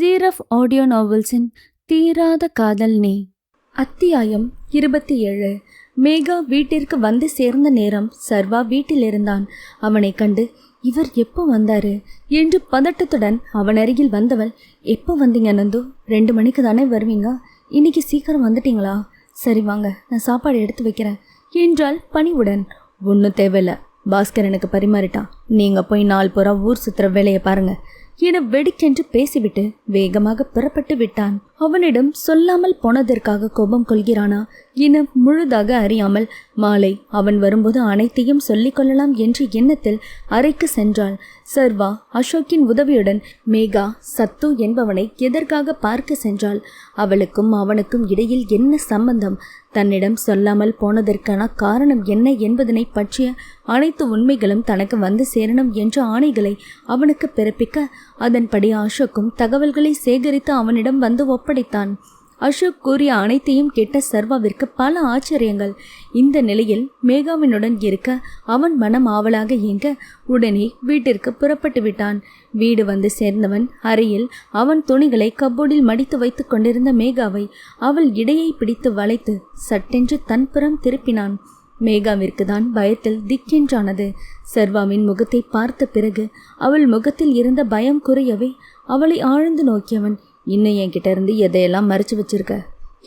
ஜீரஃப் audio நாவல்ஸின் தீராத காதல் நீ. அத்தியாயம் இருபத்தி ஏழு. மேகா வீட்டிற்கு வந்து சேர்ந்த நேரம் சர்வா வீட்டில் இருந்தான் அவனை கண்டு இவர் எப்போ வந்தாரு? என்று பதட்டத்துடன் அவன் அருகில் வந்தவள் எப்போ வந்தீங்க நந்து? ரெண்டு மணிக்கு தானே வருவீங்க? இன்னைக்கு சீக்கிரம் வந்துட்டீங்களா? சரி வாங்க நான் சாப்பாடு எடுத்து வைக்கிறேன். என்றால் பணிவுடன். ஒன்றும் தேவையில்ல. பாஸ்கர் எனக்கு பரிமாறிட்டான். நீங்கள் போய் நாலு பூரா ஊர் சுற்றுற வேலையை பாருங்கள் என வெடிக்கென்று பேசிவிட்டு வேகமாக புறப்பட்டு விட்டான். அவனிடம் சொல்லாமல் போனதற்காக கோபம் கொள்கிறானா? என முழுதாக அறியாமல் மாலை அவன் வரும்போது அனைத்தையும் சொல்லிக் கொள்ளலாம் என்ற எண்ணத்தில் அறைக்கு சென்றாள். சர்வா அசோக்கின் உதவியுடன் மேகா சத்து என்பவனை எதற்காக பார்க்க சென்றாள்? அவளுக்கும் அவனுக்கும் இடையில் என்ன சம்பந்தம்? தன்னிடம் சொல்லாமல் போனதற்கான காரணம் என்ன என்பதனை பற்றிய அனைத்து உண்மைகளும் தனக்கு வந்து சேரணும் என்ற ஆணைகளை அவனுக்கு பிறப்பிக்க அதன்படி அசோக்கும் தகவல்களை சேகரித்து அவனிடம் வந்து ஒப்படைத்தான். அசோக் கூறிய அனைத்தையும் கேட்ட சர்வாவிற்கு பல ஆச்சரியங்கள். இந்த நிலையில் மேகாவினுடன் இருக்க அவன் மனம் ஆவலாக இயங்க உடனே வீட்டிற்கு புறப்பட்டு விட்டான். வீடு வந்து சேர்ந்தவன் அறையில் அவன் துணிகளை கப்போர்டில் மடித்து வைத்துக் கொண்டிருந்த மேகாவை அவள் இடையை பிடித்து வளைத்து சட்டென்று தன்புறம் திருப்பினான். மேகாவிற்கு தான் பயத்தில் திக்கென்றானது. சர்வாவின் முகத்தை பார்த்த பிறகு அவள் முகத்தில் இருந்த பயம் குறையவே அவளை ஆழ்ந்து நோக்கியவன் இன்னும் என்கிட்ட இருந்து எதையெல்லாம் மறைச்சு வச்சிருக்க?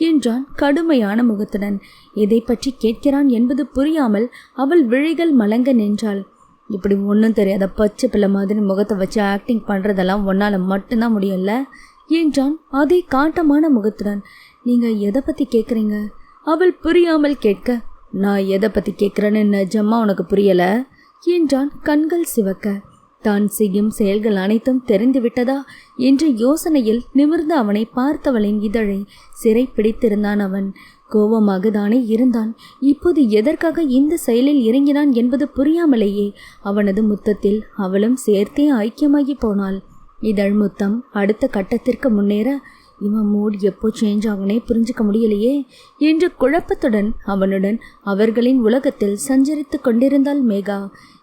என்றான் கடுமையான முகத்துடன். எதை பற்றி கேட்கிறான் என்பது புரியாமல் அவள் விழிகள் மலங்க நின்றாள். இப்படி ஒன்றும் தெரியாத பச்சை பிள்ளை மாதிரி முகத்தை வச்சு ஆக்டிங் பண்ணுறதெல்லாம் ஒன்னால் மட்டும்தான் முடியல என்றான் அதே காட்டமான முகத்துடன். நீங்கள் எதை பற்றி கேட்குறீங்க அவள் புரியாமல் கேட்க நான் எதை பற்றி கேட்குறேன்னு நிஜமா உனக்கு புரியலை? என்றான் கண்கள் சிவக்க. தான் செய்யும் செயல்கள் அனைத்தும் தெரிந்துவிட்டதா என்ற யோசனையில் நிமிர்ந்து அவனை பார்த்தவளின் இதழை சிறை பிடித்திருந்தான் அவன். கோபமாக தானே இருந்தான். இப்போது எதற்காக இந்த செயலில் இறங்கினான் என்பது புரியாமலேயே அவனது முத்தத்தில் அவளும் சேர்த்தே ஐக்கியமாகி போனாள். இதழ் முத்தம் அடுத்த கட்டத்திற்கு முன்னேற இவன் மூட் எப்போ சேஞ்ச் ஆகுனே புரிஞ்சுக்க முடியலையே என்ற குழப்பத்துடன் அவனுடன் அவர்களின் உலகத்தில் சஞ்சரித்து கொண்டிருந்தாள் மேகா.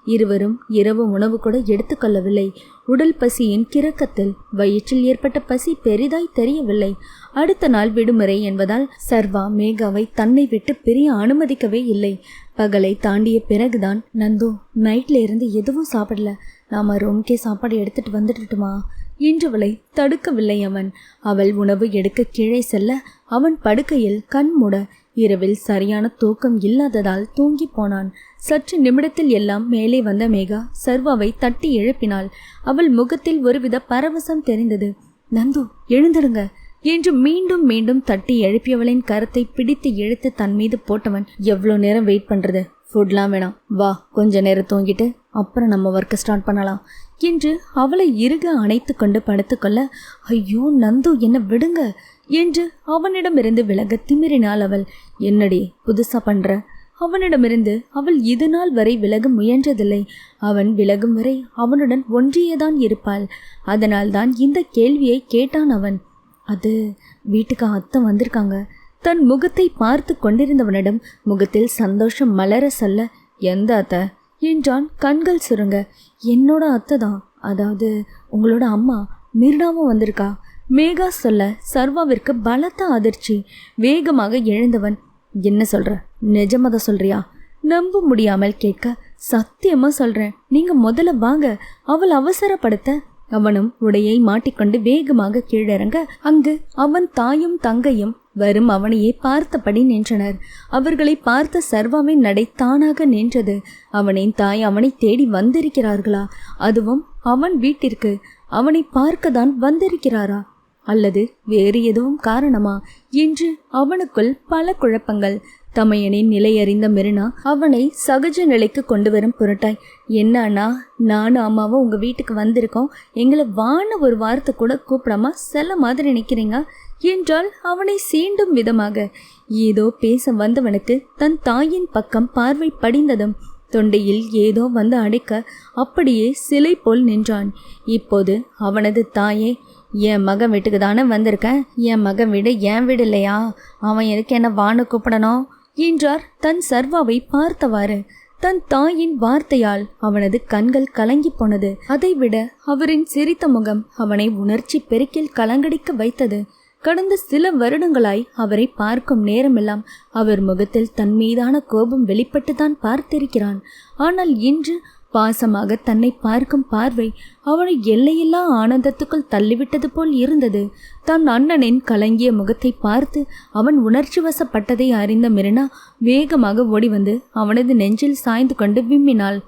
இருவரும் இரவு உணவு கூட எடுத்துக்கொள்ளவில்லை உடல் பசியின் கிறக்கத்தில் வயிற்றில் ஏற்பட்ட பசி பெரிதாய் தெரியவில்லை. அடுத்த நாள் விடுமுறை என்பதால் சர்வா மேகாவை தன்னை விட்டு பிரிய அனுமதிக்கவே இல்லை. பகலை தாண்டிய பிறகுதான் நந்து நைட்ல இருந்து எதுவும் சாப்பிடல. நாம ரூம்கே சாப்பாடு எடுத்துட்டு வந்துட்டுமா என்றவளை தடுக்கவில்லை அவன் அவள் உணவு எடுக்க கீழே செல்ல அவன் படுக்கையில் கண்மூட இரவில் சரியான தூக்கம் இல்லாததால் தூங்கி போனான். சற்று நிமிடத்தில் எல்லாம் மேலே வந்த மேகா சர்வாவை தட்டி எழுப்பினாள். அவள் முகத்தில் ஒருவித பரவசம் தெரிந்தது. நந்து எழுந்துடுங்க என்று மீண்டும் மீண்டும் தட்டி எழுப்பியவளின் கரத்தை பிடித்து இழுத்து தன் மீது போட்டவன் எவ்வளோ நேரம் வெயிட் பண்ணுறது ஃபுட்லாம் வேணாம். வா கொஞ்ச நேரம் தூங்கிட்டு அப்புறம் நம்ம ஒர்க்கை ஸ்டார்ட் பண்ணலாம். என்று அவளை இறுக அணைத்து கொண்டு படுத்துக்கொள்ள ஐயோ நந்து என்ன விடுங்க என்று அவனிடமிருந்து விலக திமிரினாள் அவள். என்னடி புதுசா பண்ற? அவனிடமிருந்து அவள் இது நாள் வரை விலக முயன்றதில்லை. அவன் விலகும் வரை அவனுடன் ஒன்றியேதான் இருப்பாள். அதனால்தான் இந்த கேள்வியை கேட்டான் அவன். அது வீட்டுக்கு அத்தை வந்திருக்காங்க. தன் முகத்தை பார்த்து கொண்டிருந்தவனிடம் முகத்தில் சந்தோஷம் மலர சொல்ல எந்த அத்தை? என்றான் கண்கள் சுருங்க. என்னோட அத்தை தான். அதாவது உங்களோட அம்மா மிர்னாவும் வந்திருக்கா. மேகா சொல்ல சர்வாவிற்கு பலத்த அதிர்ச்சி. வேகமாக எழுந்தவன் என்ன சொல்ற? நிஜமாக சொல்றியா? நம்ப முடியாமல் கேட்க சத்தியமா சொல்றேன். நீங்க முதல்ல வாங்க. அவள் அவசரப்படுத்த. அவனும் உடையை மாட்டிக்கொண்டு வேகமாக கீழிறங்க அங்கு அவன் தாயும் தங்கையும் வரும் அவனையே பார்த்தபடி நின்றனர். அவர்களை பார்த்த சர்வாவின் நடை தானாக நின்றது. அவனின் தாய் அவனை தேடி வந்திருக்கிறார்களா? அதுவும் அவன் வீட்டிற்கு. அவனை பார்க்கத்தான் வந்திருக்கிறாரா? அல்லது வேறு எதுவும் காரணமா? என்று அவனுக்குள் பல குழப்பங்கள். தமையனின் நிலையறிந்த மெரினா அவனை சகஜ நிலைக்கு கொண்டு வரும் புரட்டாய் என்னன்னா நானும் அம்மாவும் உங்கள் வீட்டுக்கு வந்திருக்கோம். எங்களை வான ஒரு வார்த்தை கூட கூப்பிடாம செல்ல மாதிரி நிற்கிறீங்க என்றால் அவனை சீண்டும் விதமாக. ஏதோ பேச வந்தவனுக்கு தன் தாயின் பக்கம் பார்வை படிந்ததும் தொண்டையில் ஏதோ வந்து அடைக்க அப்படியே சிலை போல் நின்றான். இப்போது அவனது தாயே என் மகன் வீட்டுக்கு தானே வந்திருக்கேன் என் மகன் வீடு என் வீடு இல்லையா? அவன் எதுக்கு என்ன வானு கூப்பிடணும்? என்றார் தன் சர்வாவை பார்த்தவாறு. தன் தாயின் வார்த்தையால் அவனது கண்கள் கலங்கி போனது. அதைவிட அவரின் சிரித்த முகம் அவனை உணர்ச்சி பெருக்கில் கலங்கடிக்க வைத்தது. கடந்த சில வருடங்களாய் அவரை பார்க்கும் நேரமெல்லாம் அவர் முகத்தில் தன் மீதான கோபம் வெளிப்பட்டுதான் பார்த்திருக்கிறான். ஆனால் இன்று பாசமாக தன்னை பார்க்கும் பார்வை அவனை எல்லையில்லா ஆனந்தத்துக்குள் தள்ளிவிட்டது போல் இருந்தது. தன் அண்ணனின் கலங்கிய முகத்தை பார்த்து அவன் உணர்ச்சி வசப்பட்டதை அறிந்த மிரினா வேகமாக ஓடி வந்து அவனது நெஞ்சில் சாய்ந்து கொண்டு விம்மினாள்.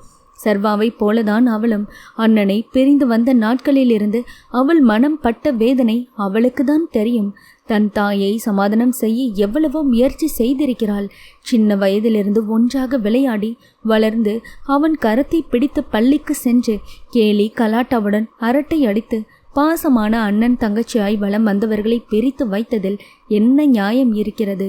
சர்வாவைப் போலதான் அவளும். அண்ணனை பிரிந்து வந்த நாட்களிலிருந்து அவள் மனம் பட்ட வேதனை அவளுக்கு தான் தெரியும். தன் தாயை சமாதானம் செய்ய எவ்வளவோ முயற்சி செய்திருக்கிறாள். சின்ன வயதிலிருந்து ஒன்றாக விளையாடி வளர்ந்து அவன் கரத்தை பிடித்து பள்ளிக்கு சென்று கேலி கலாட்டாவுடன் அரட்டை அடித்து பாசமான அண்ணன் தங்கச்சியாய் வளம் வந்தவர்களை பிரித்து வைத்ததில் என்ன நியாயம் இருக்கிறது?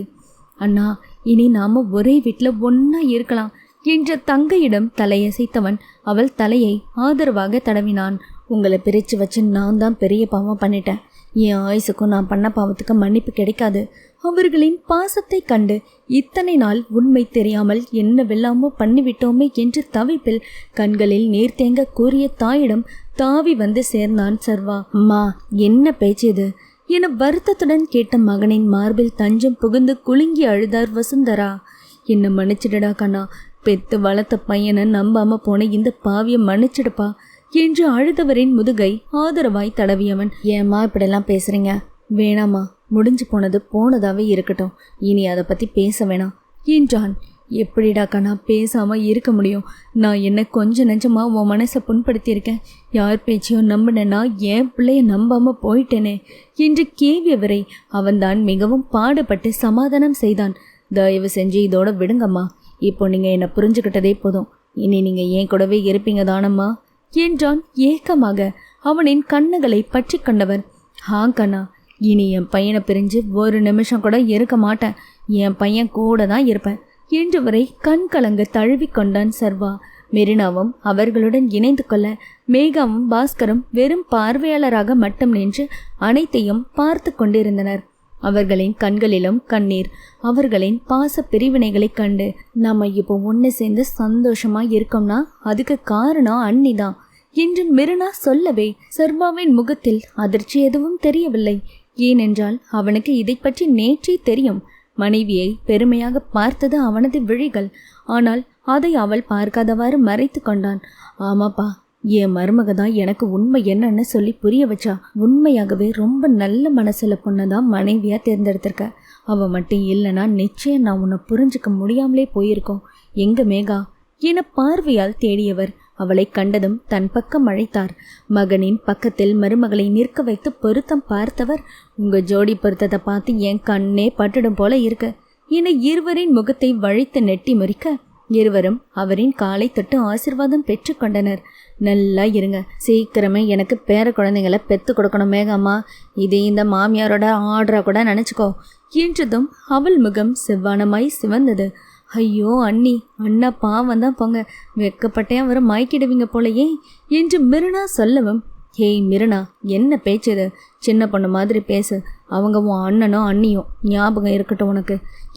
அண்ணா இனி நாம ஒரே வீட்டில் ஒன்றா இருக்கலாம். என்ற தங்கையிடம் தலையசைத்தவன் அவள் தலையை ஆதரவாக தடவினான். உங்களை பிரித்து வச்சு நான் தான் பெரிய பாவம் பண்ணிட்டேன். என் ஆயுசுக்கும் நான் பண்ண பாவத்துக்கு மன்னிப்பு கிடைக்காது. அவர்களின் பாசத்தை கண்டு இத்தனை நாள் உண்மை தெரியாமல் என்னவெல்லாமோ பண்ணிவிட்டோமே என்று தவிப்பில் கண்களில் நீர் தேங்க கூறிய தாயிடம் தாவி வந்து சேர்ந்தான் சர்வா. அம்மா என்ன பேச்சு இது? என வருத்தத்துடன் கேட்ட மகனின் மார்பில் தஞ்சம் புகுந்து குலுங்கி அழுதார் வசுந்தரா. என்ன மன்னிச்சிடடா கண்ணா. பெத்து வளர்த்த பையனை நம்பாம போன இந்த பாவியை மன்னிச்சிடுப்பா என்று அழுதவரின் முதுகை ஆதரவாய் தடவியவன். ஏமா இப்படிலாம் பேசுறீங்க? வேணாமா முடிஞ்சு போனது போனதாவே இருக்கட்டும். இனி அதை பத்தி பேச வேணாம் என்றான். எப்படிடாக்கா நான் பேசாம இருக்க முடியும்? நான் என்ன கொஞ்சம் நெஞ்சமா உன் மனசை புண்படுத்தியிருக்கேன்? யார் பேச்சையும் நம்பினேன்னா என் பிள்ளைய நம்பாம போயிட்டேனே என்று கேவியவரை அவன்தான் மிகவும் பாடுபட்டு சமாதானம் செய்தான். தயவு செஞ்சு இதோட விடுங்கம்மா. இப்போ நீங்கள் என்னை புரிஞ்சுக்கிட்டதே போதும். இனி நீங்கள் ஏன் கூடவே இருப்பீங்க தானம்மா? என்றான் ஏக்கமாக. அவனின் கண்ணுகளை பற்றி கொண்டவன் ஆ கண்ணா இனி என் பையனை பிரிஞ்சு ஒரு நிமிஷம் கூட இருக்க மாட்டேன். என் பையன் கூட தான் இருப்பேன். என்று வரை கண் கலங்க தழுவி கொண்டான் சர்வா. மெரினாவும் அவர்களுடன் இணைந்து கொள்ள மேகாவும் பாஸ்கரும் வெறும் பார்வையாளராக மட்டும் நின்று அனைத்தையும் பார்த்து கொண்டிருந்தனர். அவர்களின் கண்களிலும் கண்ணீர். அவர்களின் பாச பிரிவினைகளைக் கண்டு நம்ம இப்போ ஒன்று சேர்ந்து சந்தோஷமா இருக்கோம்னா அதுக்கு காரணம் அன்னிதான் என்று மிருனா சொல்லவே சர்மாவின் முகத்தில் அதிர்ச்சி எதுவும் தெரியவில்லை. ஏனென்றால் அவனுக்கு இதை பற்றி நேற்றே தெரியும். மனைவியை பெருமையாக பார்த்தது அவனது விழிகள். ஆனால் அதை அவள் பார்க்காதவாறு மறைத்து கொண்டான். ஆமாப்பா என் மருமக தான் எனக்கு உண்மை என்னன்னு சொல்லி புரிய வச்சா உண்மையாகவே ரொம்ப நல்ல மனசுல பொண்ணதான் மனைவியாக தேர்ந்தெடுத்திருக்க. அவள் மட்டும் இல்லைன்னா நிச்சயம் நான் உன்னை புரிஞ்சுக்க முடியாமலே போயிருக்கோம். எங்க மேகா? என பார்வையால் தேடியவர். அவளை கண்டதும் தன் பக்கம் அழைத்தார். மகனின் பக்கத்தில் மருமகளை நிற்க வைத்து பொருத்தம் பார்த்தவர் உங்க ஜோடி பொருத்தத்தை பார்த்து என் கண்ணே பட்டுடும் போல இருக்கு என இருவரின் முகத்தை வழித்து நெட்டி முறிக்க இருவரும் அவரின் காலை தொட்டு ஆசிர்வாதம் பெற்று கொண்டனர். நல்லா இருங்க. சீக்கிரமே எனக்கு பேர குழந்தைங்களை பெத்து கொடுக்கணும் மேகம்மா. இது இந்த மாமியாரோட ஆர்டரை கூட நினச்சிக்கோ. என்றதும் அவள் முகம் செவ்வானமாய் சிவந்தது. ஐயோ அண்ணி. அண்ணா பாவம் தான் போங்க. வெக்கப்பட்டே அவரை மயக்கிடுவீங்க போலையே. என்று மிருனா சொல்லவும் ஹேய் மிருனா என்ன பேச்சது சின்ன பொண்ணு மாதிரி பேசு. அவங்க உன் அண்ணனோ அண்ணியோ ஞாபகம் இருக்கட்டும் உனக்கு.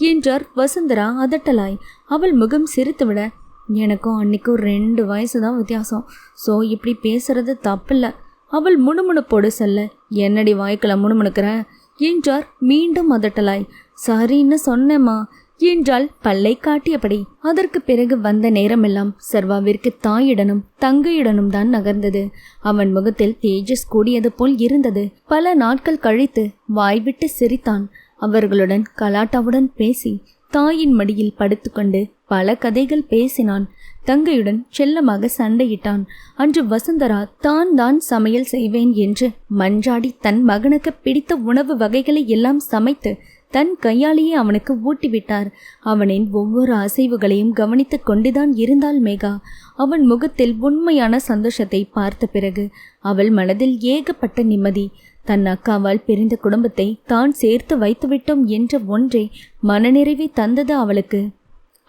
என்றார் வசுந்தரா அதட்டலாய். அவள் முகம் சிரித்து விட எனக்கும் அன்னைக்கும் ரெண்டு வயசு தான் வித்தியாசம். ஸோ இப்படி பேசுறது தப்பில்ல. அவள் முணுமுணுப்போடு செல்ல என்னடி வாய்க்கில் முணுமுணுக்கிற? என்றார் மீண்டும் அதட்டலாய். சரின்னு சொன்னேம்மா. என்றால் பல்லை காட்டியபடி. அதற்கு பிறகு வந்த நேரமெல்லாம் சர்வாவிற்கு தாயுடனும் தங்கையுடனும் தான் நகர்ந்தது. அவன் முகத்தில் தேஜஸ் கூடியது போல் இருந்தது. பல நாட்கள் கழித்து வாய்விட்டு சிரித்தான். அவர்களுடன் கலாட்டாவுடன் பேசி தாயின் மடியில் படுத்துக்கொண்டு பல கதைகள் பேசினான். தங்கையுடன் செல்லமாக சண்டையிட்டான். அன்று வசுந்தரா தான் தான் சமையல் செய்வேன் என்று மன்றாடி தன் மகனுக்கு பிடித்த உணவு வகைகளை எல்லாம் சமைத்து தன் கையாலேயே அவனுக்கு ஊட்டிவிட்டார். அவனின் ஒவ்வொரு அசைவுகளையும் கவனித்து கொண்டுதான் இருந்தாள் மேகா. அவன் முகத்தில் உண்மையான சந்தோஷத்தை பார்த்த பிறகு அவள் மனதில் ஏகப்பட்ட நிம்மதி. தன் அக்காவால் பிரிந்த குடும்பத்தை தான் சேர்த்து வைத்துவிட்டோம் என்ற ஒன்றே மனநிறைவை தந்தது அவளுக்கு.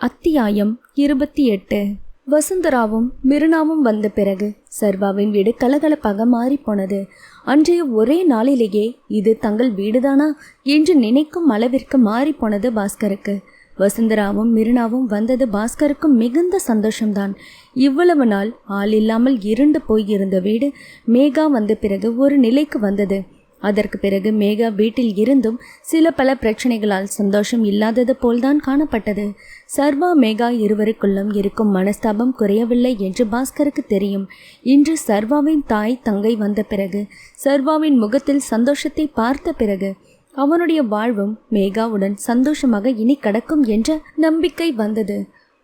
அத்தியாயம் இருபத்தி எட்டு. வசுந்தராவும் மிருனாவும் வந்த பிறகு சர்வாவின் வீடு கலகலப்பாக மாறிப்போனது. அன்றைய ஒரே நாளிலேயே இது தங்கள் வீடுதானா என்று நினைக்கும் அளவிற்கு மாறிப்போனது பாஸ்கருக்கு. வசுந்தராவும் மிருனாவும் வந்தது பாஸ்கருக்கும் மிகுந்த சந்தோஷம்தான். இவ்வளவு நாள் ஆள் இல்லாமல் இருண்டு போயிருந்த வீடு மேகா வந்த பிறகு ஒரு நிலைக்கு வந்தது. அதற்கு பிறகு மேகா வீட்டில் இருந்தும் சில பல பிரச்சனைகளால் சந்தோஷம் இல்லாதது போல்தான் காணப்பட்டது. சர்வா மேகா இருவருக்குள்ளும் இருக்கும் மனஸ்தாபம் குறையவில்லை என்று பாஸ்கருக்கு தெரியும். இன்று சர்வாவின் தாய் தங்கை வந்த பிறகு சர்வாவின் முகத்தில் சந்தோஷத்தை பார்த்த பிறகு அவனுடைய வாழ்வும் மேகாவுடன் சந்தோஷமாக இனி கடக்கும் என்ற நம்பிக்கை வந்தது.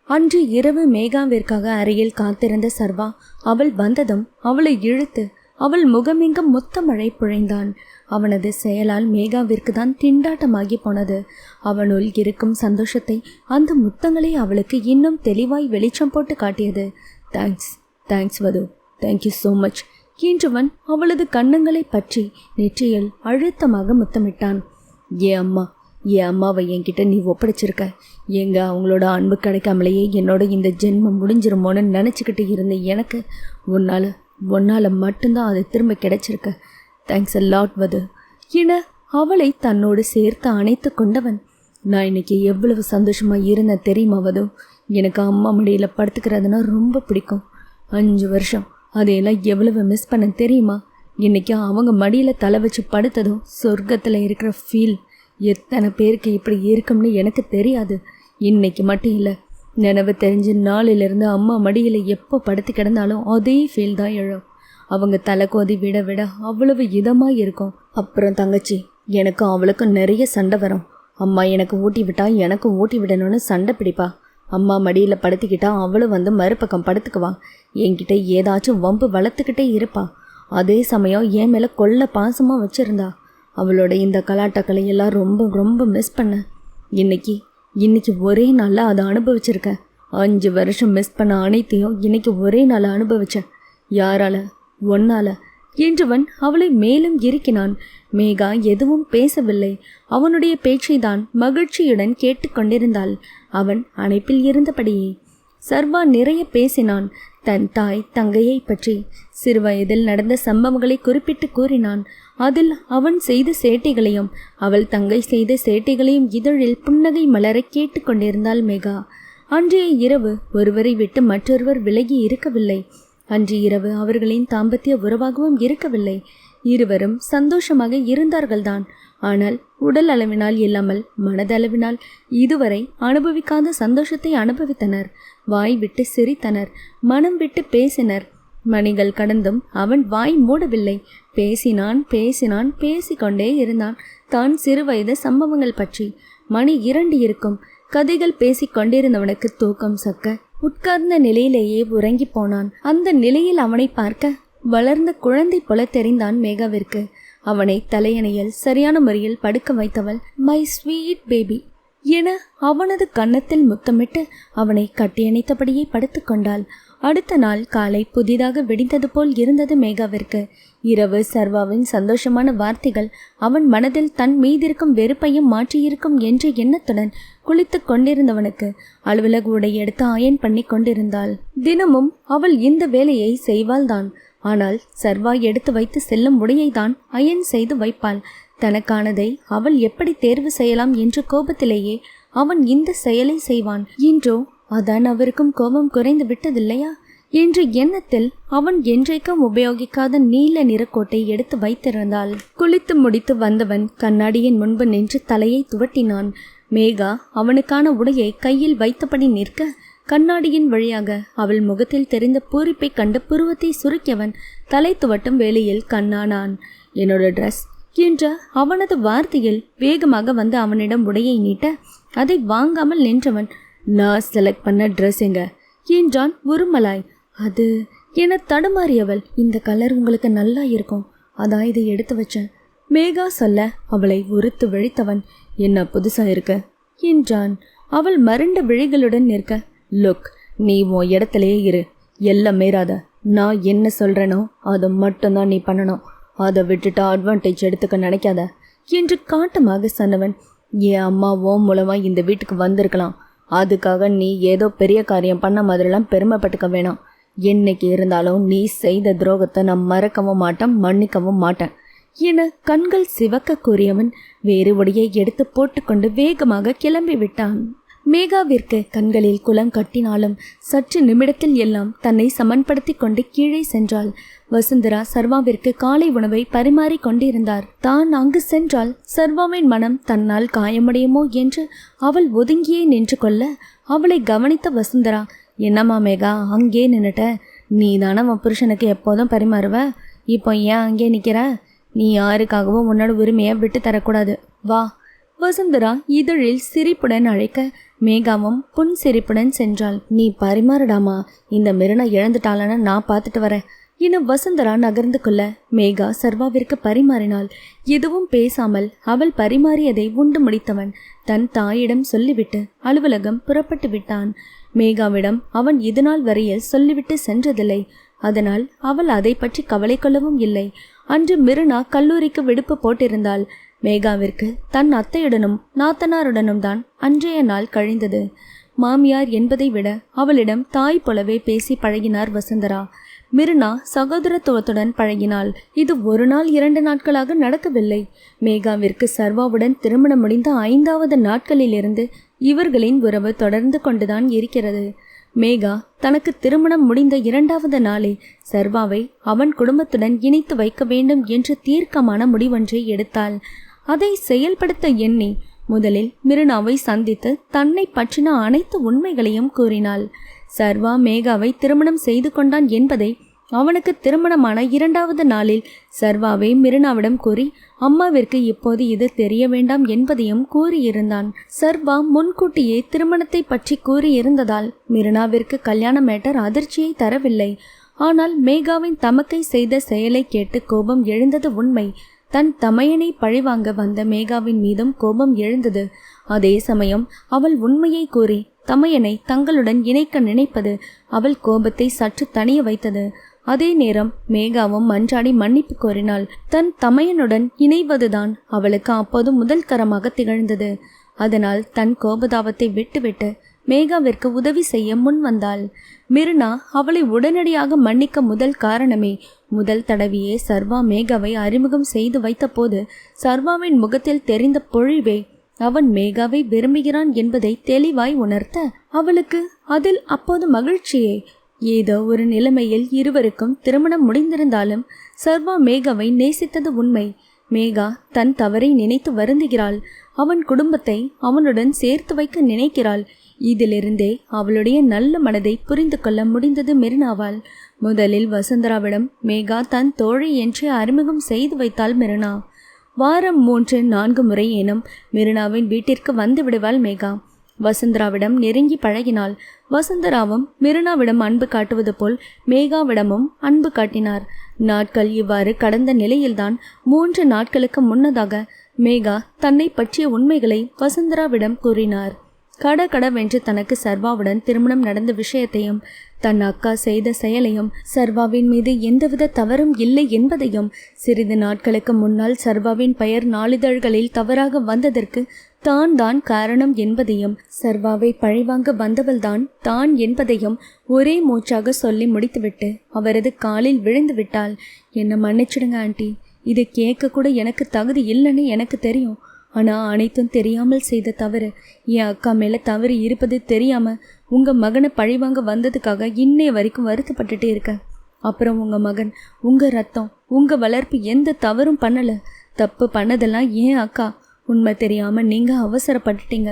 அன்று இரவு மேகாவிற்காக அறையில் காத்திருந்த சர்வா அவள் வந்ததும் அவளை இழுத்து அவள் முகமெங்கும் மொத்த மழை புழைந்தான். அவனது செயலால் மேகாவிற்கு தான் திண்டாட்டமாகி போனது. அவனுள் இருக்கும் சந்தோஷத்தை அந்த முத்தங்களை அவளுக்கு இன்னும் தெளிவாய் வெளிச்சம் போட்டு காட்டியது. தேங்க்ஸ் தேங்க்ஸ் வது தேங்க்யூ ஸோ மச் என்றவன் அவளது கண்ணங்களை பற்றி நெற்றியில் அழுத்தமாக முத்தமிட்டான். ஏ அம்மா என் அம்மாவை என்கிட்ட நீ ஒப்படைச்சிருக்க. எங்க அவங்களோட அன்பு கிடைக்காமலேயே என்னோட இந்த ஜென்மம் முடிஞ்சிருமோன்னு நினச்சிக்கிட்டு இருந்த எனக்கு உன்னால் உன்னால் மட்டும்தான் அது திரும்ப கிடைச்சிருக்க. தேங்க்ஸ் அ லாட் வது என அவளை தன்னோடு சேர்த்து அணைத்து கொண்டவன். நான் இன்னைக்கு எவ்வளவு சந்தோஷமாக இருந்தேன் தெரியுமா வது எனக்கு அம்மா மடியில் படுத்துக்கிறதுனா ரொம்ப பிடிக்கும். அஞ்சு வருஷம் அதையெல்லாம் எவ்வளவு மிஸ் பண்ண தெரியுமா? இன்னைக்கு அவங்க மடியில் தலை வச்சு படுத்ததும் சொர்க்கத்தில் இருக்கிற ஃபீல் எத்தனை பேருக்கு இப்படி இருக்கும்னு எனக்கு தெரியாது. இன்னைக்கு மட்டும் இல்லை நினைவு தெரிஞ்ச நாளிலிருந்து அம்மா மடியில் எப்போ படுத்து கிடந்தாலும் அதே ஃபீல் தான் எழும். அவங்க தலை விட விட அவ்வளவு இதமாக இருக்கும். அப்புறம் தங்கச்சி எனக்கும் அவளுக்கும் நிறைய சண்டை வரும். அம்மா எனக்கு ஊட்டி விட்டா எனக்கும் ஊட்டி விடணும்னு சண்டை பிடிப்பா. அம்மா மடியில் படுத்திக்கிட்டா அவளும் வந்து மறுபக்கம் படுத்துக்குவா. என்கிட்ட ஏதாச்சும் வம்பு வளர்த்துக்கிட்டே இருப்பா. அதே சமயம் என் மேலே கொல்ல பாசமாக வச்சுருந்தா. அவளோட இந்த கலாட்டக்களை எல்லாம் ரொம்ப ரொம்ப மிஸ் பண்ணேன். இன்னைக்கு இன்னைக்கு ஒரே நாளில் அதை அனுபவிச்சிருக்கேன். அஞ்சு வருஷம் மிஸ் பண்ண அனைத்தையும் இன்னைக்கு ஒரே நாளில் அனுபவிச்சேன். யாரால? ஒன்னால என்றவன் அவளை மேலும் இறுக்கினான். மேகா எதுவும் பேசவில்லை. அவனுடைய பேச்சை தான் மகிழ்ச்சியுடன் கேட்டுக்கொண்டிருந்தாள். அவன் அணைப்பில் இருந்தபடியே சர்வா நிறைய பேசினான். தன் தாய் தங்கையை பற்றி சிறுவயதில் நடந்த சம்பவங்களை குறிப்பிட்டு கூறினான். அதில் அவன் செய்த சேட்டைகளையும் அவள் தங்கை செய்த சேட்டைகளையும் இதழில் புன்னகை மலர கேட்டுக்கொண்டிருந்தாள் மேகா. அன்றைய இரவு ஒருவரை விட்டு மற்றொருவர் விலகி இருக்கவில்லை. அன்று இரவு அவர்களின் தாம்பத்திய உறவாகவும் இருக்கவில்லை. இருவரும் சந்தோஷமாக இருந்தார்கள்தான். ஆனால் உடல் அளவினால் இல்லாமல் மனதளவினால் இதுவரை அனுபவிக்காத சந்தோஷத்தை அனுபவித்தனர். வாய் விட்டு சிரித்தனர். மனம் விட்டு பேசினர். மணிகள் கடந்தும் அவன் வாய் மூடவில்லை. பேசினான் பேசினான் பேசிக்கொண்டே இருந்தான். தான் சிறுவயது சம்பவங்கள் பற்றி. மணி இரண்டு இருக்கும் கதைகள் பேசிக்கொண்டிருந்தவனுக்கு தூக்கம் சக்க உட்கார்ந்த நிலையிலேயே உறங்கி போனான். அந்த நிலையில் அவனை பார்க்க வளர்ந்த குழந்தை போல தெரிந்தான் மேகாவிற்கு. அவனை தலையணையில் சரியான முறையில் படுக்க வைத்தவள் மை ஸ்வீட் பேபி என அவனது கன்னத்தில் முத்தமிட்டு அவனை கட்டியணைத்தபடியே படுத்துக்கொண்டாள் அடுத்த நாள் காலை புதிதாக வெடிந்தது போல் இருந்தது மேகாவிற்கு. இரவு சர்வாவின் சந்தோஷமான வார்த்தைகள் அவன் மனதில் தன் மீதிருக்கும் வெறுப்பையும் மாற்றியிருக்கும் என்ற எண்ணத்துடன் குளித்து கொண்டிருந்தவனுக்கு அலுவலக உடை எடுத்து அயன் பண்ணி கொண்டிருந்தாள். தினமும் அவள் இந்த வேலையை செய்வாள்தான். ஆனால் சர்வா எடுத்து வைத்து செல்லும் உடையைதான் அயன் செய்து வைப்பாள். தனக்கானதை அவள் எப்படி தேர்வு செய்யலாம் என்ற கோபத்திலேயே அவன் இந்த செயலை செய்வான். இன்றோ அதான் அவருக்கும் கோபம் குறைந்து விட்டதில்லையா? என்ற எண்ணத்தில் அவன் என்றைக்கும் உபயோகிக்காத நீல நிறக்கோட்டை எடுத்து வைத்திருந்தாள். குளித்து முடித்து வந்தவன் கண்ணாடியின் முன்பு நின்று தலையை துவட்டினான். மேகா அவனுக்கான உடையை கையில் வைத்தபடி நிற்க கண்ணாடியின் வழியாக அவள் முகத்தில் தெரிந்த பூரிப்பை கண்டு புருவத்தை சுருக்கியவன் தலை துவட்டும் வேளையில் கண்ணானான். என்னோட ட்ரெஸ் என்ற அவனது வார்த்தையில் வேகமாக வந்து அவனிடம் உடையை நீட்ட அதை வாங்காமல் நின்றவன் நான் செலக்ட் பண்ண ட்ரெஸ் எங்க? என்றான் உருமலாய். அது என தடுமாறியவள் இந்த கலர் உங்களுக்கு நல்லா இருக்கும். அதான் இதை எடுத்து வச்சேன். மேகா சொல்ல அவளை உறுத்து விழித்தவன் என்ன புதுசா இருக்க? என்றான். அவள் மருண்ட விழிகளுடன் நிற்க லுக் நீ உன் இடத்துலயே இரு. எல்லாம் மீறாத. நான் என்ன சொல்கிறேனோ அதை மட்டும்தான் நீ பண்ணணும். அதை விட்டுட்டு அட்வான்டேஜ் எடுத்துக்க நினைக்காத. என்று காட்டமாக சொன்னவன் என் அம்மா ஓ மூலமாக இந்த வீட்டுக்கு வந்திருக்கலாம். அதுக்காக நீ ஏதோ பெரிய காரியம் பண்ண மாதிரிலாம் பெருமைப்பட்டுக்க வேணாம். என்னைக்கு இருந்தாலும் நீ செய்த துரோகத்தை நான் மறக்கவும் மாட்டேன் மன்னிக்கவும் மாட்டேன். என கண்கள் சிவக்க கூறியவன் வேறு உடையை எடுத்து போட்டுக்கொண்டு வேகமாக கிளம்பி விட்டான் மேகாவிற்கு கண்களில் குளம் கட்டினாலும் சற்று நிமிடத்தில் எல்லாம் தன்னை சமன்படுத்தி கொண்டு கீழே சென்றாள். வசுந்தரா சர்வாவிற்கு காலை உணவை பரிமாறி கொண்டிருந்தார். தான் அங்கு சென்றால் சர்வாவின் மனம் தன்னால் காயமுடையுமோ என்று அவள் ஒதுங்கியே நின்று கொள்ள அவளை கவனித்த வசுந்தரா என்னம்மா மேகா அங்கே நின்னுட்ட. நீ தானே உன் புருஷனுக்கு எப்போதும் பரிமாறுவ? இப்போ ஏன் அங்கே நிற்கிற நீ யாருக்காகவும் உன்னோட உரிமையை விட்டு தரக்கூடாது. வா. வசுந்தரா இதழில் சிரிப்புடன் அழைக்க மேகாவும் புன் சிரிப்புடன் சென்றாள். நீ பரிமாறடாமா? இந்த மிருனை இழந்துட்டாளன்னு நான் பார்த்துட்டு வரேன். இன்னும் வசுந்தரா நகர்ந்து கொள்ள மேகா சர்வாவிற்கு பரிமாறினாள். எதுவும் பேசாமல் அவள் பரிமாறியதை உண்டு முடித்தவன் தன் தாயிடம் சொல்லிவிட்டு அலுவலகம் புறப்பட்டு விட்டான். மேகாவிடம் அவன் இதுநாள் வரையில் சொல்லிவிட்டு சென்றதில்லை. அதனால் அவள் அதை பற்றி கவலை கொள்ளவும் இல்லை. அன்று மிருனா கல்லூரிக்கு விடுப்பு போட்டிருந்தாள். மேகாவிற்கு தன் அத்தையுடனும் நாத்தனாருடனும் தான் அன்றைய நாள் கழிந்தது. மாமியார் என்பதை விட அவளிடம் தாய் போலவே பேசி பழகினார் வசுந்தரா. மிருனா சகோதரத்துவத்துடன் பழகினாள். இது ஒரு நாள் இரண்டு நாட்களாக நடக்கவில்லை. மேகாவிற்கு சர்வாவுடன் திருமணம் முடிந்த ஐந்தாவது நாட்களிலிருந்து இவர்களின் உறவு தொடர்ந்து கொண்டுதான் இருக்கிறது. மேகா தனக்கு திருமணம் முடிந்த இரண்டாவது நாளே சர்வாவை அவன் குடும்பத்துடன் இணைத்து வைக்க வேண்டும் என்று தீர்க்கமான முடிவொன்றை எடுத்தாள். அதை செயல்படுத்த எண்ணி முதலில் மிருனாவை சந்தித்து தன்னை பற்றின அனைத்து உண்மைகளையும் கூறினாள். சர்வா மேகாவை திருமணம் செய்து கொண்டான் என்பதை அவனுக்கு திருமணமான இரண்டாவது நாளில் சர்வாவை மிருனாவிடம் கூறி அம்மாவிற்கு இப்போது இது தெரிய வேண்டாம் என்பதையும் கூறியிருந்தான். சர்வா முன்கூட்டியே திருமணத்தை பற்றி கூறியிருந்ததால் மிருனாவிற்கு கல்யாண மேட்டர் அதிர்ச்சியை தரவில்லை. ஆனால் மேகாவின் தமக்கை செய்த செயலை கேட்டு கோபம் எழுந்தது உண்மை. தன் தமையனை பழிவாங்க வந்த மேகாவின் மீதும் கோபம் எழுந்தது. அதே சமயம் அவள் உண்மையை கூறி தமையனை தங்களுடன் இணைக்க நினைப்பது அவள் கோபத்தை சற்று தணிய வைத்தது. அதே நேரம் மேகாவும் மன்றாடி மன்னிப்பு கோரினாள் தன் தமையனுடன் இணைவதுதான் அவளுக்கு அப்போது முதல் கரமாக திகழ்ந்தது. அதனால் தன் கோபதாபத்தை விட்டுவிட்டு மேகாவிற்கு உதவி செய்ய முன் வந்தாள் மிருனா அவளை உடனடியாக மன்னிக்க முதல் காரணமே. முதல் தடவையே சர்வா மேகாவை அறிமுகம் செய்து வைத்தபோது சர்வாவின் முகத்தில் தெரிந்த பொழிவே. அவன் மேகாவை விரும்புகிறான் என்பதை தெளிவாய் உணர்த்த அவளுக்கு அதில் அப்போது மகிழ்ச்சியே. ஏதோ ஒரு நிலைமையில் இருவருக்கும் திருமணம் முடிந்திருந்தாலும் சர்வா மேகாவை நேசித்தது உண்மை. மேகா தன் தவறை நினைத்து வருந்துகிறாள். அவன் குடும்பத்தை அவனுடன் சேர்த்து வைக்க நினைக்கிறாள். இதிலிருந்தே அவளுடைய நல்ல மனதை புரிந்து கொள்ள முடிந்தது மெரினாவால். முதலில் வசுந்தராவிடம் மேகா தன் தோழி என்று அறிமுகம் செய்து வைத்தாள் மெரினா. வாரம் மூன்று நான்கு முறை எனும் மெரினாவின் வீட்டிற்கு வந்து விடுவாள் மேகா. வசுந்தராவிடம் நெருங்கி பழகினாள். வசுந்தராவும் மிருனாவிடம் அன்பு காட்டுவது போல் மேகாவிடமும் அன்பு காட்டினார். நாட்கள் இவ்வாறு கடந்த நிலையில்தான் மூன்று நாட்களுக்கு முன்னதாக மேகா தன்னை பற்றிய உண்மைகளை வசுந்தராவிடம் கூறினார். கட கடவென்று தனக்கு சர்வாவுடன் திருமணம் நடந்த விஷயத்தையும் தன் அக்கா செய்த செயலையும் சர்வாவின் மீது எந்தவித தவறும் இல்லை என்பதையும் சிறிது நாட்களுக்கு முன்னால் சர்வாவின் பெயர் நாளிதழ்களில் தவறாக வந்ததற்கு தான் தான் காரணம் என்பதையும் சர்வாவை பழிவாங்க வந்தவள்தான் தான் என்பதையும் ஒரே மூச்சாக சொல்லி முடித்துவிட்டு அவரது காலில் விழுந்து விட்டாள். என்ன மன்னிச்சிடுங்க ஆண்டி. இது கேட்க கூட எனக்கு தகுதி இல்லைன்னு எனக்கு தெரியும். ஆனால் அனைத்தும் தெரியாமல் செய்த தவறு. என் அக்கா மேலே தவறு இருப்பது தெரியாமல் உங்கள் மகனை பழிவாங்க வந்ததுக்காக இன்னைய வரைக்கும் வருத்தப்பட்டுட்டே இருக்கேன் அப்புறம் உங்கள் மகன் உங்கள் ரத்தம் உங்கள் வளர்ப்பு எந்த தவறும் பண்ணலை. தப்பு பண்ணதெல்லாம் ஏன் அக்கா? உண்மை தெரியாமல் நீங்கள் அவசரப்பட்டுட்டீங்க.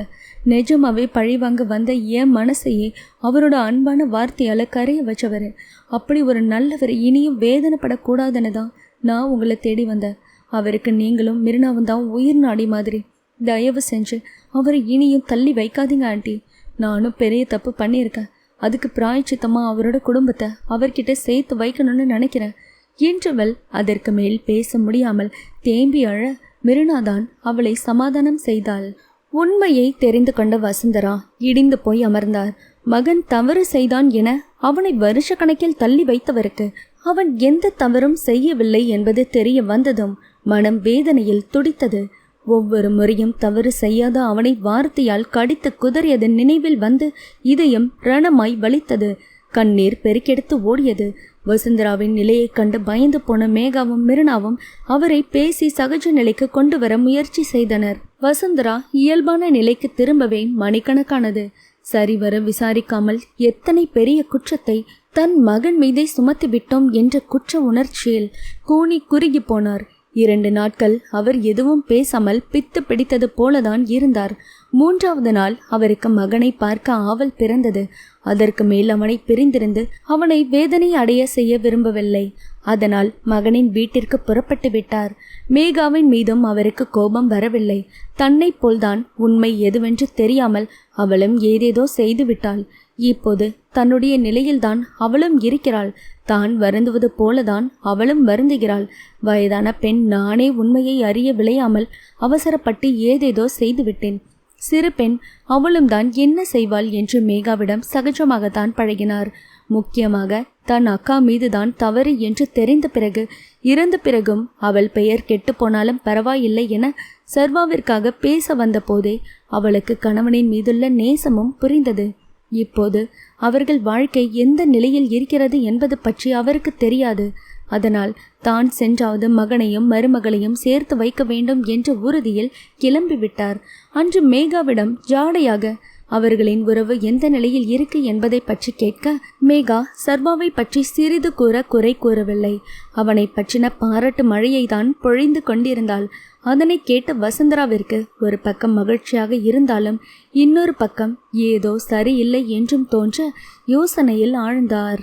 நிஜமாவே பழிவாங்க வந்த என் மனசையே அவரோட அன்பான வார்த்தையால் கரைய வச்சவர். அப்படி ஒரு நல்லவர் இனியும் வேதனைப்படக்கூடாதுன்னு தான் நான் உங்களை தேடி வந்தேன். அவருக்கு நீங்களும் மிருனாவும் தான் உயிர் நாடி மாதிரி. தயவு செஞ்சு அவரை இனியும் தள்ளி வைக்காதீங்க ஆண்டி. நானும் பெரிய தப்பு பண்ணியிருக்கேன். அதுக்கு பிராய்ச்சித்தமாக அவரோட குடும்பத்தை அவர்கிட்ட சேர்த்து வைக்கணும்னு நினைக்கிறேன். என்றவள் அதற்கு மேல் பேச முடியாமல் தேம்பி அழ மிருனாதான் அவளை சமாதானம் செய்தாள். உண்மையை தெரிந்து கொண்ட வசுந்தரா இடிந்து போய் அமர்ந்தார். மகன் தவறு செய்தான் என அவனை வருஷ கணக்கில் தள்ளி வைத்தவருக்கு அவன் எந்த தவறும் செய்யவில்லை என்பது தெரிய வந்ததும் மனம் வேதனையில் துடித்தது. ஒவ்வொரு முறையும் தவறு செய்யாத அவனை வார்த்தையால் கடித்து குதறியது நினைவில் வந்து இதயம் ரணமாய் வலித்தது. கண்ணீர் பெருக்கெடுத்து ஓடியது. வசுந்தராவின் நிலையைக் கண்டு பயந்து போன மேகாவும் மிருனாவும் அவரை பேசி சகஜ நிலைக்கு கொண்டு வர முயற்சி செய்தனர். வசுந்தரா இயல்பான நிலைக்கு திரும்பவே மணிக்கணக்கானது. சரிவர விசாரிக்காமல் எத்தனை பெரிய குற்றத்தை தன் மகன் மீதே சுமத்தி விட்டோம் என்ற குற்ற உணர்ச்சியில் கூனி குறுகி போனார். இரண்டு நாட்கள் அவர் எதுவும் பேசாமல் பித்து பிடித்தது போலதான் இருந்தார். மூன்றாவது நாள் அவருக்கு மகனை பார்க்க ஆவல் பிறந்தது. அதற்கு மேல் அவனை பிரிந்திருந்து அவனை வேதனை அடைய செய்ய விரும்பவில்லை. அதனால் மகனின் வீட்டிற்கு புறப்பட்டு விட்டார். மேகாவின் மீதும் அவருக்கு கோபம் வரவில்லை. தன்னைப் போல்தான் உண்மை எதுவென்று தெரியாமல் அவளும் ஏதேதோ செய்துவிட்டாள். இப்போது தன்னுடைய நிலையில்தான் அவளும் இருக்கிறாள். தான் வருந்துவது போலதான் அவளும் வருந்துகிறாள். வயதான பெண் நானே உண்மையை அறிய விளையாமல் அவசரப்பட்டு ஏதேதோ செய்துவிட்டேன். சிறு பெண் அவளும் தான் என்ன செய்வாள் என்று மேகாவிடம் சகஜமாகத்தான் பழகினார். முக்கியமாக தன் அக்கா மீதுதான் தவறு என்று தெரிந்த பிறகு இறந்த பிறகும் அவள் பெயர் கெட்டுப்போனாலும் பரவாயில்லை என சர்வாவிற்காக பேச வந்தபோதே அவளுக்கு கணவனின் மீதுள்ள நேசமும் புரிந்தது. இப்போது அவர்கள் வாழ்க்கை எந்த நிலையில் இருக்கிறது என்பது பற்றி அவருக்கு தெரியாது. அதனால் தான் சென்றாவது மகனையும் மருமகளையும் சேர்த்து வைக்க வேண்டும் என்ற உறுதியில் கிளம்பிவிட்டார். அன்று மேகாவிடம் ஜாடையாக அவர்களின் உறவு எந்த நிலையில் இருக்கு என்பதை பற்றி கேட்க மேகா சர்வாவை பற்றி சிறிது கூற குறை கூறவில்லை. அவனை பற்றின பாராட்டு மழையை தான் பொழிந்து கொண்டிருந்தாள். அதனை கேட்ட வசுந்தராவிற்கு ஒரு பக்கம் மகிழ்ச்சியாக இருந்தாலும் இன்னொரு பக்கம் ஏதோ சரியில்லை என்றும் தோன்ற யோசனையில் ஆழ்ந்தார்.